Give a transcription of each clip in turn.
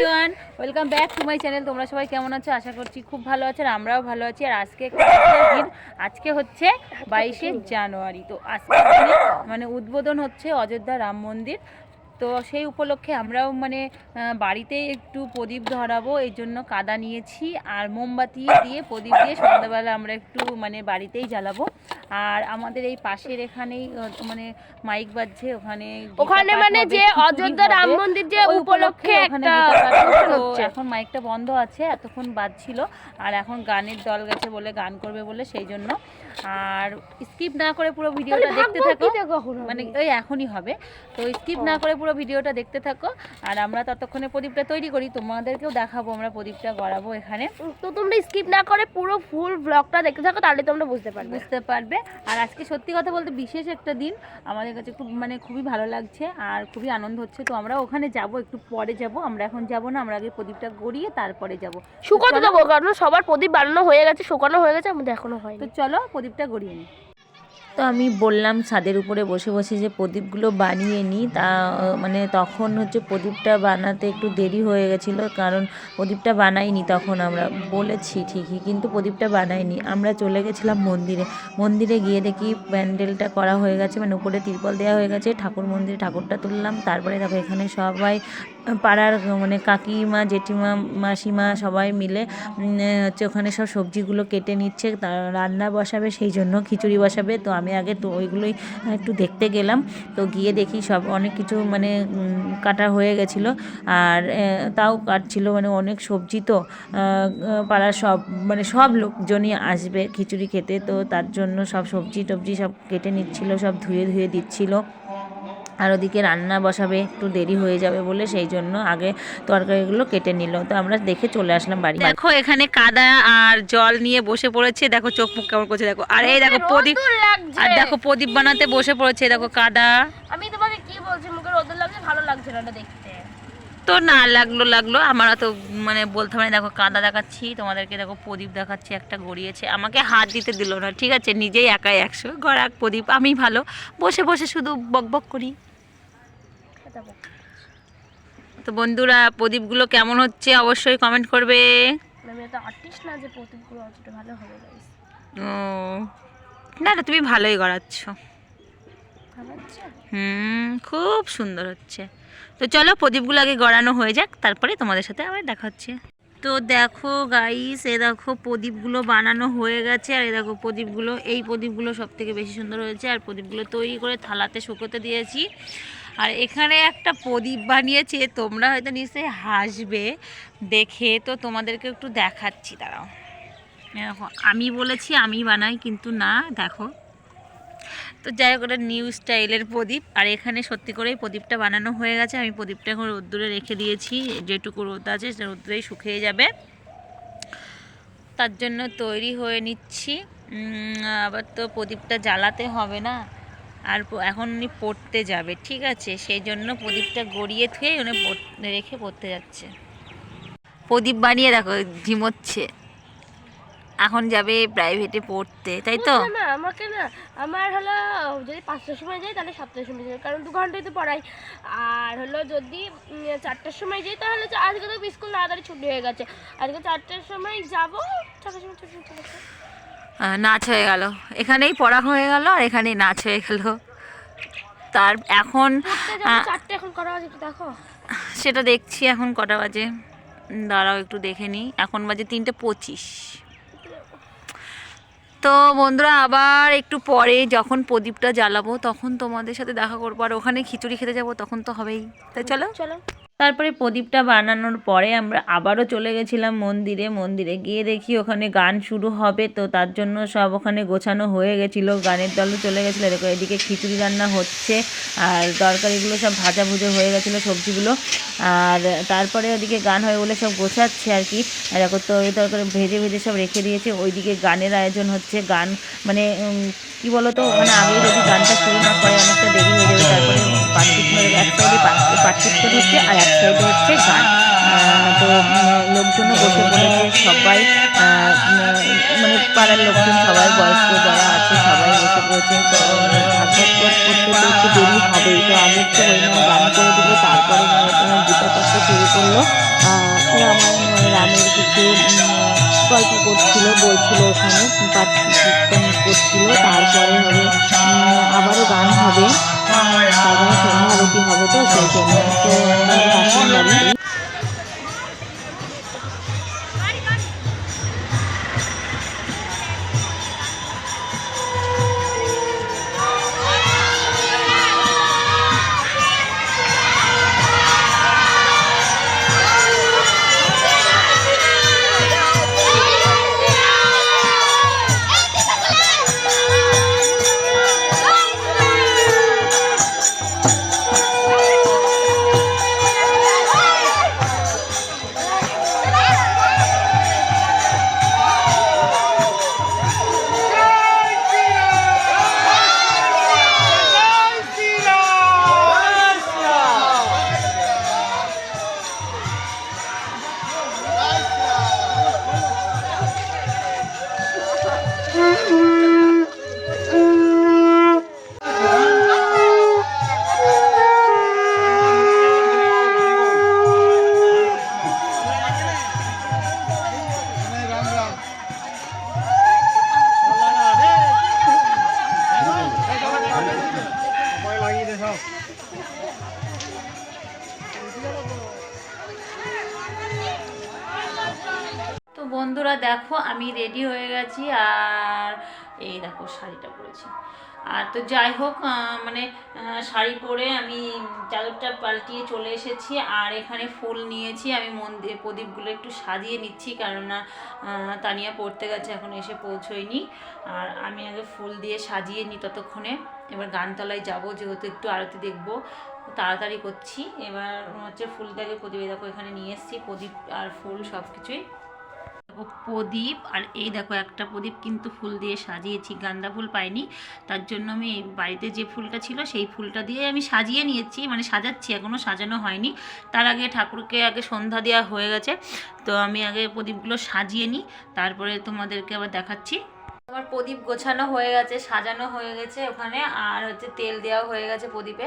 Everyone welcome back to my channel তোমরা সবাই কেমন আছো? আশা করছি খুব ভালো আছো আর আমরাও ভালো আছি। আর আজকে দিন। আজকে হচ্ছে বাইশে জানুয়ারি। তো আজকে মানে উদ্বোধন হচ্ছে অযোধ্যা রাম মন্দির। তো সেই উপলক্ষে আমরাও মানে বাড়িতে একটু প্রদীপ ধরাবো এই জন্য কাদা নিয়েছি আর মোমবাতি দিয়ে প্রদীপ দিয়ে সন্ধ্যাবেলা আমরা একটু মানে বাড়িতেই জ্বালাবো। আর আমাদের এই পাশের এখানেই মানে মাইক বাজছে ওখানে ওখানে মানে যে অযোধ্যা রাম মন্দির যে উপলক্ষে একটা এখন মাইকটা বন্ধ আছে এতক্ষণ বাজছিল। আর এখন গানের দল গেছে বলে গান করবে বলে সেই জন্য। আর স্কিপ না করে পুরো ভিডিওটা দেখতে থাকো। মানে ওই এখনই হবে। তো স্কিপ না করে পুরো ভিডিওটা দেখতে থাকো। আর আমরা ততক্ষণে প্রদীপটা তৈরি করি তোমাদেরকেও দেখাবো আমরা প্রদীপটা গড়াবো এখানে। তো তোমরা স্কিপ না করে পুরো ফুল ব্লগটা দেখতে থাকো তাহলে তোমরা বুঝতে পারবে। বুঝতে পারবে। আর আজকে সত্যি কথা বলতে বিশেষ একটা দিন আমাদের কাছে খুব মানে খুবই ভালো লাগছে আর খুবই আনন্দ হচ্ছে। তো আমরা ওখানে যাব একটু পরে যাব। আমরা এখন যাব না আমরা আগে প্রদীপটা গড়িয়ে তারপরে যাব। শুকাতে দেবো কারণ সবার প্রদীপ বানানো হয়ে গেছে শুকানো হয়ে গেছে আমাদের এখনও হয় তো চলো প্রদীপটা গড়িয়ে নিই। তো আমি বললাম ছাদের উপরে বসে বসে যে প্রদীপগুলো বানিয়ে নিই তা মানে তখন হচ্ছে প্রদীপটা বানাতে একটু দেরি হয়ে গেছিল, কারণ প্রদীপটা বানাইনি তখন আমরা। বলেছি ঠিকই, কিন্তু প্রদীপটা বানাইনি। আমরা চলে গেছিলাম মন্দিরে। মন্দিরে গিয়ে দেখি প্যান্ডেলটা করা হয়ে গেছে মানে উপরে তিরপল দেওয়া হয়ে গেছে, ঠাকুর মন্দিরে ঠাকুরটা তুললাম, তারপরে দেখো এখানে সবাই পাড়ার মানে কাকিমা, জেঠিমা, মাসিমা সবাই মিলে হচ্ছে ওখানে সব সবজিগুলো কেটে নিচ্ছে রান্না বসাবে, সেই জন্য খিচুড়ি বসাবে, তো আমি আগে তো ওইগুলোই একটু দেখতে গেলাম। তো গিয়ে দেখি সব অনেক কিছু মানে কাটা হয়ে গেছিল। আর তাও কাটছিল মানে অনেক সবজি তো। পাড়ার সব মানে সব লোকজনই আসবে খিচুড়ি খেতে। তো তার জন্য সব সবজি টবজি সব কেটে নিচ্ছিল, সব ধুয়ে ধুয়ে দিচ্ছিল। আর ওদিকে রান্না বসাবে একটু দেরি হয়ে যাবে বলে সেই জন্য আগে তরকারিগুলো কেটে নিল। তো আমরা দেখে চলে আসলাম বাড়ি। দেখো এখানে কাদা আর জল নিয়ে বসে পড়েছে। দেখো চোখ মুখ কেমন করছে দেখো। আর এই দেখো প্রদীপ আর দেখো প্রদীপ বানাতে বসে পড়েছে দেখো কাদা। আমি তোমাকে কি বলছি মুখে রোদ্দুর লাগছে ভালো লাগছে না দেখতে। তো না লাগল লাগল। আমার তো মানে বলতে পারি দেখো কাদা দেখাচ্ছি। তোমাদেরকে দেখো প্রদীপ দেখাচ্ছি একটা গড়িয়েছে। আমাকে হাত দিতে দিল না ঠিক আছে? নিজেই একাই একশো। গড়াক প্রদীপ আমি ভালো। বসে বসে শুধু বক বক করি। তো বন্ধুরা প্রদীপগুলো কেমন হচ্ছে অবশ্যই কমেন্ট করবে। আমি এত আর্টিস্ট না যে প্রদীপগুলো অতটা ভালো হবে ও না না তুমি ভালোই গড়াচ্ছ। হুম খুব সুন্দর হচ্ছে। তো চলো প্রদীপগুলো আগে গড়ানো হয়ে যাক তারপরে তোমাদের সাথে আবার দেখা হচ্ছে। তো দেখো গাইস এ দেখো প্রদীপগুলো বানানো হয়ে গেছে আর এ দেখো প্রদীপগুলো এই প্রদীপগুলো সব থেকে বেশি সুন্দর হয়েছে আর প্রদীপগুলো তৈরি করে থালাতে শুকোতে দিয়েছি। আর এখানে একটা প্রদীপ বানিয়েছে, তোমরা হয়তো নিশ্চয়ই হাসবে। দেখে তো তোমাদেরকে একটু দেখাচ্ছি, দাঁড়াও। দেখো, আমি বলেছি আমি বানাই, কিন্তু না, দেখো। তো যাই হোক, ওটা নিউ স্টাইলের প্রদীপ। আর এখানে সত্যি করেই প্রদীপটা বানানো হয়ে গেছে। আমি প্রদীপটা এখন রোদ্দুরে রেখে দিয়েছি। যেটুকু রোদ আছে, সেটা রোদ্দুরেই শুকিয়ে যাবে। তার জন্য তৈরি হয়ে নিচ্ছি। আবার তো প্রদীপটা জ্বালাতে হবে না। আর এখন উনি পড়তে যাবে ঠিক আছে? সেই জন্য প্রদীপটা গড়িয়ে থুয়ে উনি রেখে পড়তে যাচ্ছে। প্রদীপ বানিয়ে দেখো ঝিমোচ্ছে। এখন যাবে প্রাইভেটে পড়তে তাই তো? না, আমাকে না আমার হলো যদি পাঁচটার সময় যাই তাহলে সাতটার সময় যাই কারণ দু ঘন্টায় তো পড়াই। আর হলো যদি চারটার সময় যাই তাহলে আজকে তো স্কুল তাড়াতাড়ি ছুটি হয়ে গেছে। আজকে চারটার সময় যাব চারটার সময় ছুটি নাচ হয়ে গেল। এখানেই পড়া হয়ে গেল আর এখানেই নাচ হয়ে গেল। তার এখন দেখো। সেটা দেখছি এখন কটা বাজে। দাঁড়াও একটু দেখে নিই। এখন বাজে তিনটে পঁচিশ। তো বন্ধুরা আবার একটু পরে যখন প্রদীপটা জ্বালাবো তখন তোমাদের সাথে দেখা করব। আর ওখানে খিচুড়ি খেতে যাব তখন তো হবেই। তাই চলো। চলো। তারপরে প্রদীপটা বানানোর পরে আমরা আবারও চলে গেছিলাম মন্দিরে। মন্দিরে গিয়ে দেখি ওখানে গান শুরু হবে, তো তার জন্য সব ওখানে গোছানো হয়ে গেছিল। গানের দলও চলে গেছিল দেখো এদিকে খিচুড়ি রান্না হচ্ছে, আর তরকারিগুলো সব ভাজা ভুজে হয়ে গেছিল সবজিগুলো। আর তারপরে ওদিকে গান হয় বলে সব গোছাচ্ছে আর কি। দেখো তো এই তরকারি ভেজে ভেজে সব রেখে দিয়েছে। ওইদিকে গানের আয়োজন হচ্ছে, গান মানে কি বলতো? মানে আগে যদি গানটা শুরু না করে, অনেকটা দেরি হয়ে যাবে পার্টিকুলার হচ্ছে আর এক সাইডে হচ্ছে গান। তো লোকজনও বসে পড়েছে সবাই। মানে পাড়ার লোকজন সবাই, বয়স্ক যারা আছে সবাই বসে পড়েছে। তো ভাগবত করতে তো একটু দেরি হবেই। তো আমি একটু হরিনাম গান করে দেবো, তারপরে গীতা পাঠটা শুরু করল। রামায়ণ মানে রামের কিছু গল্প করছিল, বলছিল ওখানে পাঠ করছিল। তারপরে হবে আবারও গান হবে। তারপরে সন্ধ্যা আরতি হবে তো সেই জন্য তো আমরা এখন দাঁড়িয়ে তো রেডি হয়ে গেছি আর এই দেখো শাড়িটা পরেছি। আর তো যাই হোক মানে শাড়ি পরে আমি চাদরটা পাল্টিয়ে চলে এসেছি আর এখানে ফুল নিয়েছি। আমি মন্দির, প্রদীপগুলো একটু সাজিয়ে নিচ্ছি কেননা তানিয়া পড়তে গেছে, এখন এসে পৌঁছয়নি। আর আমি আগে ফুল দিয়ে সাজিয়ে নিই ততক্ষণে। এবার গানতলায় যাব, যেহেতু একটু আরতি দেখব। তাড়াতাড়ি করছি। এবার হচ্ছে ফুলটাকে প্রদীপ দেখো এখানে নিয়ে এসেছি, প্রদীপ আর ফুল সব কিছুই প্রদীপ, আর এই দেখো একটা প্রদীপ কিন্তু ফুল দিয়ে সাজিয়েছি, গান্দা ফুল পাইনি। তার জন্য আমি এই বাড়িতে যে ফুলটা ছিল সেই ফুলটা দিয়ে আমি সাজিয়ে নিয়েছি মানে সাজাচ্ছি এখনও সাজানো হয়নি। তার আগে ঠাকুরকে আগে সন্ধ্যা দেওয়া হয়ে গেছে, তো আমি আগে প্রদীপগুলো সাজিয়ে নিই, তারপরে তোমাদেরকে আবার দেখাচ্ছি। আমার প্রদীপ গোছানো হয়ে গেছে, সাজানো হয়ে গেছে ওখানে, আর হচ্ছে তেল দেওয়া হয়ে গেছে প্রদীপে।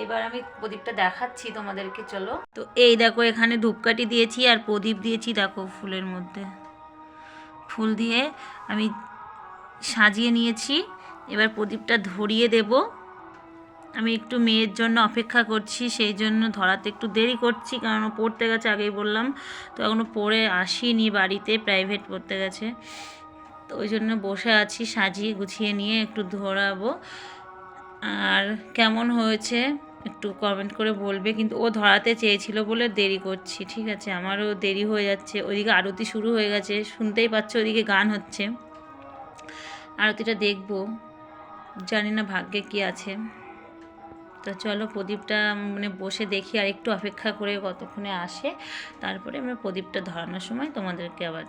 এইবার আমি প্রদীপটা দেখাচ্ছি তোমাদেরকে, চলো। তো এই দেখো এখানে ধূপকাঠি দিয়েছি, আর প্রদীপ দিয়েছি দেখো ফুলের মধ্যে। ফুল দিয়ে আমি সাজিয়ে নিয়েছি। এবার প্রদীপটা ধরিয়ে দেব। আমি একটু মেয়ের জন্য অপেক্ষা করছি, সেই জন্য ধরাতে একটু দেরি করছি, কারণ পড়তে গেছে আগেই বললাম। তো এখনও পড়ে আসিনি বাড়িতে প্রাইভেট পড়তে গেছে। তো ওই জন্য বসে আছি, সাজিয়ে গুছিয়ে নিয়ে একটু ধরাবো। আর কেমন হয়েছে? একটু কমেন্ট করে বলবে, কিন্তু ও ধরাতে চেয়েছিল বলে দেরি করছি, ঠিক আছে? আমারও দেরি হয়ে যাচ্ছে। ওইদিকে আরতি শুরু হয়ে গেছে, শুনতেই পাচ্ছ ওইদিকে গান হচ্ছে। আরতিটা দেখব, জানি না ভাগ্যে কি আছে। তো চলো প্রদীপটা মানে বসে দেখি, আর একটু অপেক্ষা করে কতক্ষণে আসে। তারপরে আমরা প্রদীপটা ধরানোর সময় তোমাদেরকে আবার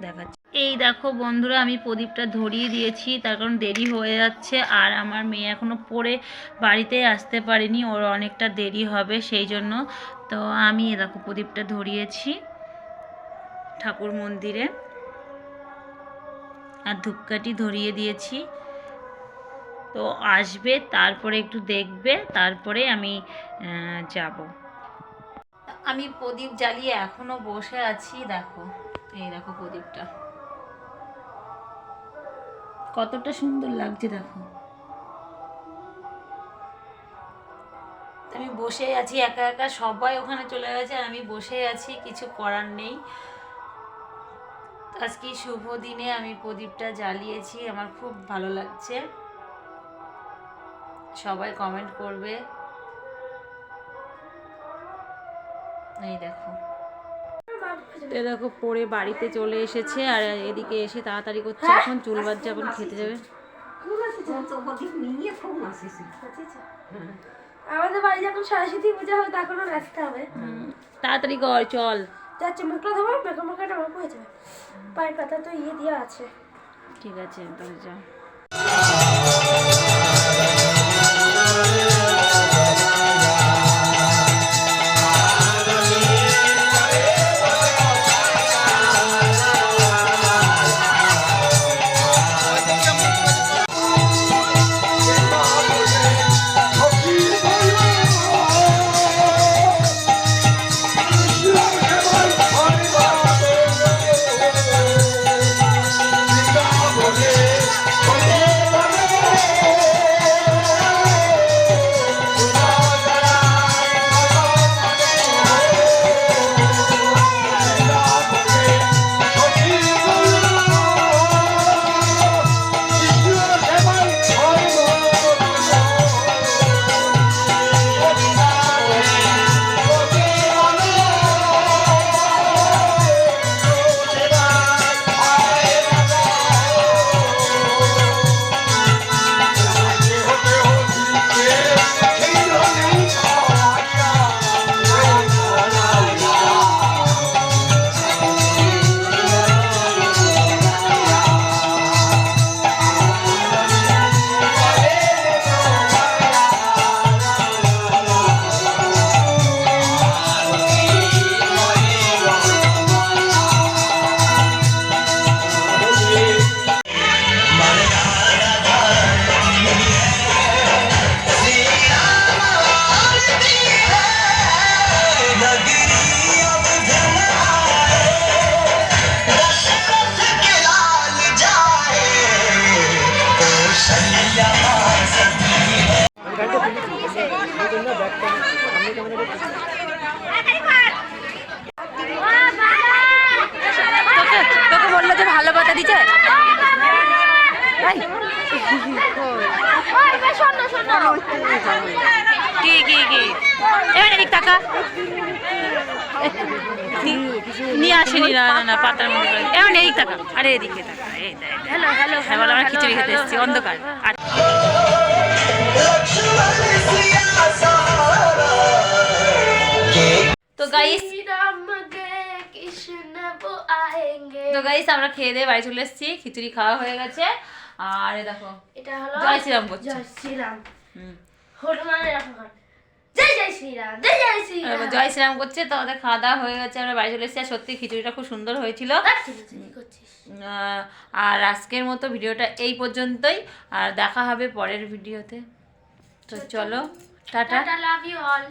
দেখাচ্ছি। এই দেখো বন্ধুরা, আমি প্রদীপটা ধরিয়ে দিয়েছি, তার কারণ দেরি হয়ে যাচ্ছে আর আমার মেয়ে এখনও পড়ে বাড়িতে আসতে পারেনি, ওর অনেকটা দেরি হবে সেই জন্য। তো আমি এ দেখো প্রদীপটা ধরিয়েছি ঠাকুর মন্দিরে আর ধূপকাঠি ধরিয়ে দিয়েছি। তো আসবে, তারপরে একটু দেখবে, তারপরে আমি যাব। আমি প্রদীপ জ্বালিয়ে এখনও বসে আছি, দেখো, এই দেখো প্রদীপটা। কতটা সুন্দর লাগছে দেখো। আমি বসে আছি, একা একা সবাই ওখানে চলে গেছে, আমি বসে আছি, কিছু করার নেই। আজকে শুভ দিনে আমি প্রদীপটা জ্বালিয়েছি, আমার খুব ভালো লাগছে। সবাই কমেন্ট করবে। এই দেখো। তো দেখো পরে বাড়িতে চলে এসেছে আর এদিকে এসে তাড়াতাড়ি করছে এখন চুল বাচ্চা এখন খেতে যাবে। আমাদের বাড়ি যখন সরস্বতী পূজা হবে তখনও নাচতে হবে। তাড়াতাড়ি কর চল। যাচ্ছে মুখটা ধোবো মেকো মেকোটা আমার হয়ে যাবে পায়ের পাতা তো ইয়ে দেওয়া আছে। ঠিক আছে তাহলে যাও নিয়ে আসেনি পাতার টাকা আরে আমরা খিচুড়ি খেতে তো গাইস তো গাইস আমরা খেয়ে দিয়ে বাড়ি চলে এসেছি খিচুড়ি খাওয়া হয়ে গেছে। আর দেখো এটা হলো জয় শ্রীরাম জয় শ্রীরাম। হনুমানের জয় জয় শ্রীরাম জয় জয় শ্রীরাম। এবার জয় শ্রীরাম করছে তো আমাদের খাওয়া দাওয়া হয়ে গেছে আমরা বাড়ি চলে এসেছি আর সত্যি খিচুড়িটা খুব সুন্দর হয়েছিল। আহ, আর আজকের মতো ভিডিওটা এই পর্যন্তই আর দেখা হবে পরের ভিডিওতে। তো চলো টাটা। টাটা লাভ ইউ অল